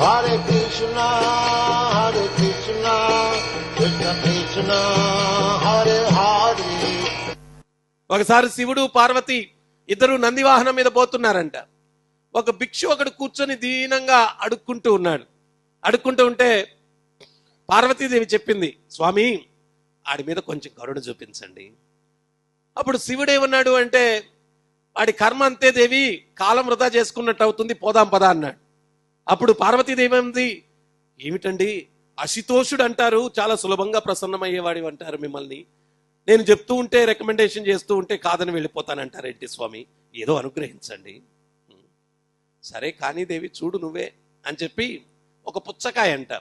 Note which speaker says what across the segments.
Speaker 1: Hare Krishna, Hare Krishna, Krishna Krishna, Hare Hare.
Speaker 2: ఒకసారి శివుడు పార్వతి ఇద్దరు నంది వాహనం మీద పోతున్నారంట. ఒక భిక్షు ఒకడు కూర్చొని దీనంగా అడుక్కుంటూ ఉన్నాడు. అడుక్కుంటూ ఉంటే పార్వతీదేవి చెప్పింది స్వామి ఆడి మీద కొంచెం కరుణ చూపించండి. అప్పుడు శివుడేమన్నాడు అంటే వాడి కర్మ అంతే దేవి కాలం వృధా చేసుకున్నట్టు అవుతుంది పోదాం పదా అన్నాడు. అప్పుడు పార్వతీదేవి ఏమంది ఏమిటండి? అశితోషుడు అంటారు చాలా సులభంగా ప్రసన్నమయ్యేవాడి అంటారు మిమ్మల్ని. నేను చెప్తూ ఉంటే రికమెండేషన్ చేస్తూ ఉంటే కాదని వెళ్ళిపోతానంటారు రెడ్డి స్వామి. ఏదో అనుగ్రహించండి. సరే కానీ దేవి చూడు నువ్వే అని చెప్పి ఒక పుచ్చకాయ అంట.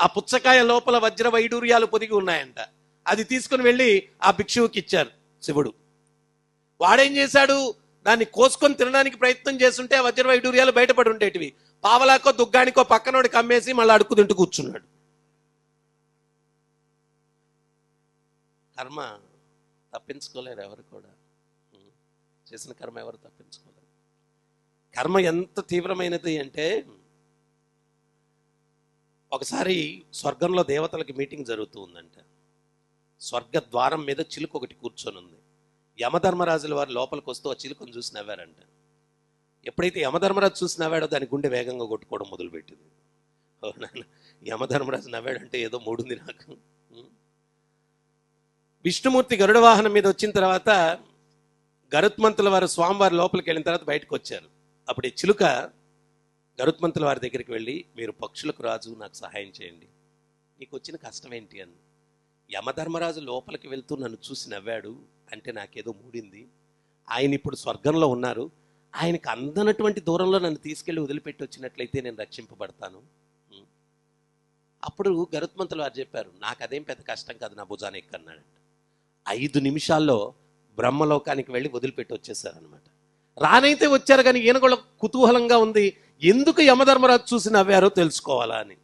Speaker 2: ఆ పుచ్చకాయ లోపల వజ్ర వైడూర్యాలు పొదిగి ఉన్నాయంట. అది తీసుకుని వెళ్ళి ఆ భిక్షువుకి ఇచ్చారు శివుడు. వాడేం చేశాడు? దాన్ని కోసుకొని తినడానికి ప్రయత్నం చేస్తుంటే ఆ వజ్ర వైడూర్యాలు బయటపడి ఉండేటివి. పావలాకో దుగ్గానికో పక్కనోడి కమ్మేసి మళ్ళీ అడుక్కు తింటూ కూర్చున్నాడు. కర్మ తప్పించుకోలేరు ఎవరు కూడా. చేసిన కర్మ ఎవరు తప్పించుకోలేరు. కర్మ ఎంత తీవ్రమైనది అంటే ఒకసారి స్వర్గంలో దేవతలకి మీటింగ్ జరుగుతూ ఉందంట. స్వర్గ ద్వారం మీద చిలుక ఒకటి కూర్చొని ఉంది యమధర్మరాజుల వారు లోపలికి వస్తూ ఆ చిలుకను చూసి నవ్వారంట. ఎప్పుడైతే యమధర్మరాజు చూసి నవ్వాడో దాని గుండె వేగంగా కొట్టుకోవడం మొదలుపెట్టింది. అవునా యమధర్మరాజు నవ్వాడంటే ఏదో మూడుంది నాకు. విష్ణుమూర్తి గరుడ వాహనం మీద వచ్చిన తర్వాత గరుత్మంతుల వారు స్వామివారి లోపలికి వెళ్ళిన తర్వాత బయటకు వచ్చారు. అప్పుడు ఈ చిలుక గరుత్మంతుల వారి దగ్గరికి వెళ్ళి మీరు పక్షులకు రాజు నాకు సహాయం చేయండి. నీకు వచ్చిన కష్టం ఏంటి? అని. యమధర్మరాజు లోపలికి వెళ్తూ నన్ను చూసి నవ్వాడు. అంటే నాకేదో మూడింది. ఆయన ఇప్పుడు స్వర్గంలో ఉన్నారు. ఆయనకు అందనటువంటి దూరంలో నన్ను తీసుకెళ్ళి వదిలిపెట్టి వచ్చినట్లయితే నేను రక్షింపబడతాను. అప్పుడు గరుత్మంతులు వారు చెప్పారు నాకు అదేం పెద్ద కష్టం కాదు నా భుజాన్ని ఎక్కన్నాడంట ఐదు నిమిషాల్లో బ్రహ్మలోకానికి వెళ్ళి వదిలిపెట్టి వచ్చేసారనమాట రానైతే వచ్చారు కానీ ఈయన కూడా కుతూహలంగా ఉంది ఎందుకు యమధర్మరాజు చూసి నవ్వారో తెలుసుకోవాలా అని.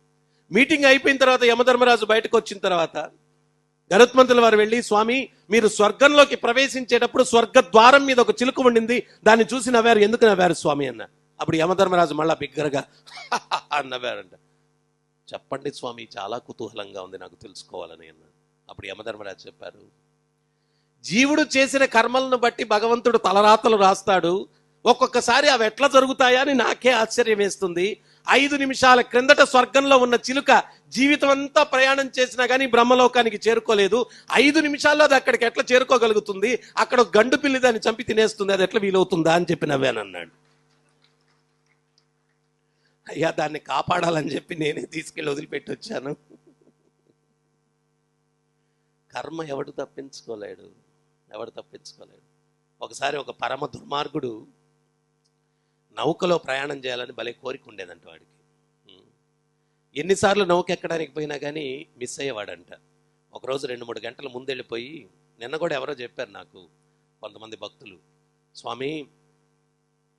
Speaker 2: మీటింగ్ అయిపోయిన తర్వాత యమధర్మరాజు బయటకు వచ్చిన తర్వాత గరుత్మంతుల వారు వెళ్ళి స్వామి మీరు స్వర్గంలోకి ప్రవేశించేటప్పుడు స్వర్గ ద్వారం మీద ఒక చిలుక ఉండింది. దాన్ని చూసి నవ్వారు. ఎందుకు నవ్వారు స్వామి? అన్న. అప్పుడు యమధర్మరాజు మళ్ళా బిగ్గరగా నవ్వారంట. చెప్పండి స్వామి చాలా కుతూహలంగా ఉంది నాకు తెలుసుకోవాలని అన్న అప్పుడు యమధర్మరాజు చెప్పారు జీవుడు చేసిన కర్మలను బట్టి భగవంతుడు తలరాతలు రాస్తాడు. ఒక్కొక్కసారి అవి ఎట్లా జరుగుతాయా అని నాకే ఆశ్చర్యం వేస్తుంది. ఐదు నిమిషాల క్రిందట స్వర్గంలో ఉన్న చిలుక జీవితం అంతా ప్రయాణం చేసినా కానీ బ్రహ్మలోకానికి చేరుకోలేదు. ఐదు నిమిషాల్లో అది అక్కడికి ఎట్లా చేరుకోగలుగుతుంది? అక్కడ ఒక గండు పిల్లి దాన్ని చంపి తినేస్తుంది. అది ఎట్లా వీలవుతుందా అని చెప్పి నవ్వానన్నాడు అయ్యా దాన్ని కాపాడాలని చెప్పి నేనే తీసుకెళ్ళి వదిలిపెట్టి వచ్చాను కర్మ ఎవడు తప్పించుకోలేడు. ఎవడు తప్పించుకోలేడు. ఒకసారి ఒక పరమ దుర్మార్గుడు నౌకలో ప్రయాణం చేయాలని భలే కోరిక ఉండేదంట వాడికి. ఎన్నిసార్లు నౌక ఎక్కడానికి పోయినా కానీ మిస్ అయ్యేవాడంట. ఒకరోజు రెండు మూడు గంటల ముందెళ్ళిపోయి నిన్న కూడా ఎవరో చెప్పారు నాకు కొంతమంది భక్తులు. స్వామి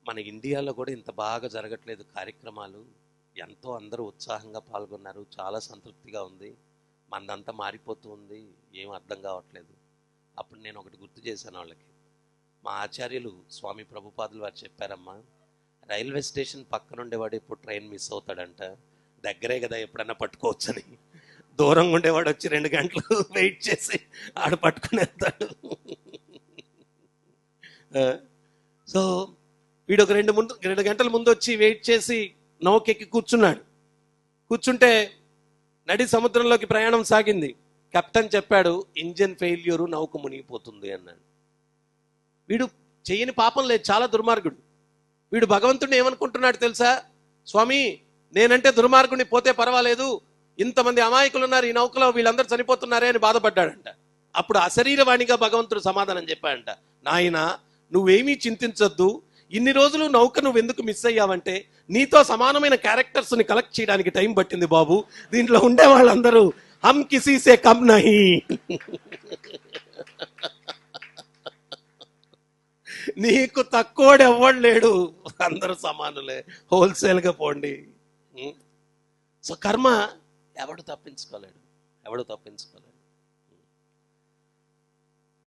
Speaker 2: మన ఇండియాలో కూడా ఇంత బాగా జరగట్లేదు కార్యక్రమాలు. ఎంతో అందరూ ఉత్సాహంగా పాల్గొన్నారు. చాలా సంతృప్తిగా ఉంది. మనదంతా మారిపోతూ ఉంది. ఏం అర్థం కావట్లేదు. అప్పుడు నేను ఒకటి గుర్తు చేశాను వాళ్ళకి. మా ఆచార్యులు స్వామి ప్రభుపాదులు వారు చెప్పారమ్మా రైల్వే స్టేషన్ పక్కన ఉండేవాడు ఇప్పుడు ట్రైన్ మిస్ అవుతాడంట. దగ్గరే కదా ఎప్పుడన్నా పట్టుకోవచ్చని. దూరంగా ఉండేవాడు వచ్చి రెండు గంటలు వెయిట్ చేసి ఆడ పట్టుకుని వెళ్తాడు. సో వీడు ఒక రెండు ముందు రెండు గంటల ముందు వచ్చి వెయిట్ చేసి నౌకెక్కి కూర్చున్నాడు. కూర్చుంటే నడి సముద్రంలోకి ప్రయాణం సాగింది. కెప్టెన్ చెప్పాడు ఇంజన్ ఫెయిల్యూరు నౌక మునిగిపోతుంది అన్నాడు. వీడు చేయని పాపం లేదు చాలా దుర్మార్గుడు. వీడు భగవంతుడిని ఏమనుకుంటున్నాడు తెలుసా? స్వామి నేనంటే దుర్మార్గుని పోతే పర్వాలేదు. ఇంతమంది అమాయకులు ఉన్నారు ఈ నౌకలో వీళ్ళందరూ చనిపోతున్నారే అని బాధపడ్డాడంట. అప్పుడు అశరీరవాణిగా భగవంతుడు సమాధానం చెప్పాడంట. నాయన నువ్వేమీ చింతించొద్దు. ఇన్ని రోజులు నౌక నువ్వు ఎందుకు మిస్ అయ్యావంటే నీతో సమానమైన క్యారెక్టర్స్ని కలెక్ట్ చేయడానికి టైం పట్టింది బాబు. దీంట్లో ఉండే వాళ్ళందరూ హమ్ కిసీసే కమ్ నహి. నీకు తక్కువడు ఎవ్వడు లేడు. అందరూ సమానులే. హోల్సేల్గా పోండి. సో కర్మ ఎవడు తప్పించుకోలేడు. ఎవడు తప్పించుకోలేడు.